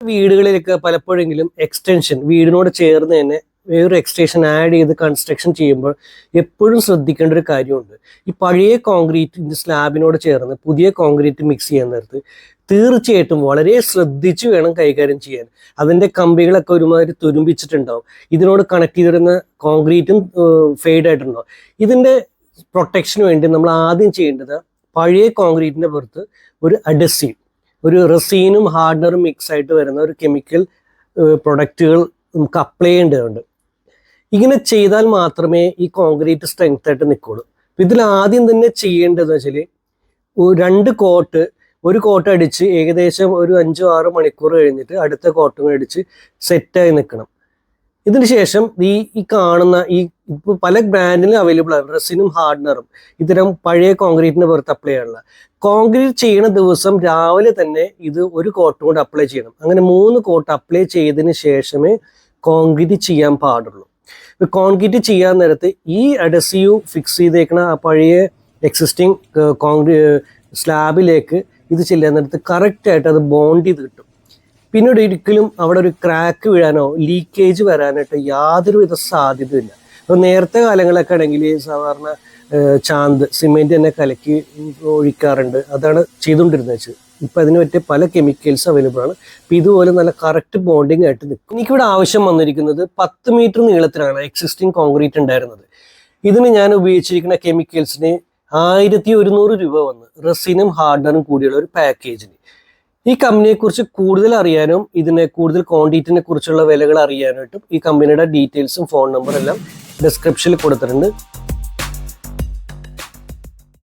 വീടുകളിലൊക്കെ പലപ്പോഴെങ്കിലും എക്സ്റ്റൻഷൻ വീടിനോട് ചേർന്ന് തന്നെ വേറൊരു എക്സ്റ്റൻഷൻ ആഡ് ചെയ്ത് കൺസ്ട്രക്ഷൻ ചെയ്യുമ്പോൾ എപ്പോഴും ശ്രദ്ധിക്കേണ്ട ഒരു കാര്യമുണ്ട്. ഈ പഴയ കോൺക്രീറ്റിന്റെ സ്ലാബിനോട് ചേർന്ന് പുതിയ കോൺക്രീറ്റ് മിക്സ് ചെയ്യാൻ നേരത്ത് തീർച്ചയായിട്ടും വളരെ ശ്രദ്ധിച്ച് വേണം കൈകാര്യം ചെയ്യാൻ. അതിന്റെ കമ്പികളൊക്കെ ഒരുമാതിരി തുരുമ്പിച്ചിട്ടുണ്ടാവും. ഇതിനോട് കണക്ട് ചെയ്തിരുന്ന കോൺക്രീറ്റും ഫെയ്ഡ് ആയിട്ടുണ്ടാവും ഇതിന്റെ പ്രൊട്ടക്ഷന് വേണ്ടി നമ്മൾ ആദ്യം ചെയ്യേണ്ടത് പഴയ കോൺക്രീറ്റിന്റെ പുറത്ത് ഒരു അഡസീവ് ഒരു റെസീനും ഹാർഡ്നറും മിക്സ് ആയിട്ട് വരുന്ന ഒരു കെമിക്കൽ പ്രൊഡക്റ്റുകൾ നമുക്ക് അപ്ലൈ ചെയ്യേണ്ടതുണ്ട്. ഇങ്ങനെ ചെയ്താൽ മാത്രമേ ഈ കോൺക്രീറ്റ് സ്ട്രെങ്ത് ആയിട്ട് നിൽക്കുള്ളൂ ഇതിൽ ആദ്യം തന്നെ ചെയ്യേണ്ടതെന്ന് വെച്ചാൽ രണ്ട് കോട്ട് ഒരു കോട്ട് അടിച്ച് ഏകദേശം ഒരു അഞ്ചോ ആറ് മണിക്കൂർ കഴിഞ്ഞിട്ട് അടുത്ത കോട്ടും അടിച്ച് സെറ്റായി നിൽക്കണം ഇതിന് ശേഷം ഈ ഈ കാണുന്ന ഈ ഇപ്പോൾ പല ബ്രാൻഡിലും അവൈലബിൾ ആണ്. റെസിനും ഹാർഡ്നറും ഇത്തരം പഴയ കോൺക്രീറ്റിന് പുറത്ത് അപ്ലൈ ചെയ്യാനുള്ള. കോൺക്രീറ്റ് ചെയ്യുന്ന ദിവസം രാവിലെ തന്നെ ഇത് ഒരു കോട്ട് കൊണ്ട് അപ്ലൈ ചെയ്യണം. അങ്ങനെ മൂന്ന് കോട്ട് അപ്ലൈ ചെയ്തതിന് ശേഷമേ കോൺക്രീറ്റ് ചെയ്യാൻ പാടുള്ളൂ. ഇപ്പൊ കോൺക്രീറ്റ് ചെയ്യാൻ നേരത്ത് ഈ അഡസീവ് ഫിക്സ് ചെയ്തേക്കണ ആ പഴയ എക്സിസ്റ്റിംഗ് കോൺക്രീ സ്ലാബിലേക്ക് ഇത് ചെല്ലാൻ നേരത്ത് കറക്റ്റായിട്ട് അത് ബോണ്ട് ചെയ്ത് കിട്ടും. പിന്നീട് ഒരിക്കലും അവിടെ ഒരു ക്രാക്ക് വീഴാനോ ലീക്കേജ് വരാനായിട്ട് യാതൊരുവിധ സാധ്യതയില്ല. അപ്പോൾ നേരത്തെ കാലങ്ങളൊക്കെ ആണെങ്കിൽ സാധാരണ ചാന്ത് സിമെന്റ് തന്നെ കലക്കി ഒഴിക്കാറുണ്ട്. അതാണ് ചെയ്തുകൊണ്ടിരുന്നത്. വെച്ച് ഇപ്പം അതിന് പറ്റിയ പല കെമിക്കൽസ് അവൈലബിൾ ആണ്. അപ്പം ഇതുപോലെ നല്ല കറക്റ്റ് ബോണ്ടിങ് ആയിട്ട് നിൽക്കും. എനിക്കിവിടെ ആവശ്യം വന്നിരിക്കുന്നത് പത്ത് മീറ്റർ നീളത്തിലാണ് എക്സിസ്റ്റിംഗ് കോൺക്രീറ്റ് ഉണ്ടായിരുന്നത്. ഇതിന് ഞാൻ ഉപയോഗിച്ചിരിക്കുന്ന കെമിക്കൽസിന് ആയിരത്തി ഒരുന്നൂറ് രൂപ വന്ന് റെസിനും ഹാർഡറും കൂടിയുള്ള ഒരു പാക്കേജിന് ഈ കമ്പനിയെ കുറിച്ച് കൂടുതൽ അറിയാനും ഇതിനെ കൂടുതൽ ക്വാണ്ടിറ്റിനെ കുറിച്ചുള്ള വിലകൾ അറിയാനായിട്ടും ഈ കമ്പനിയുടെ ഡീറ്റെയിൽസും ഫോൺ നമ്പറും എല്ലാം ഡിസ്ക്രിപ്ഷനിൽ കൊടുത്തിട്ടുണ്ട്.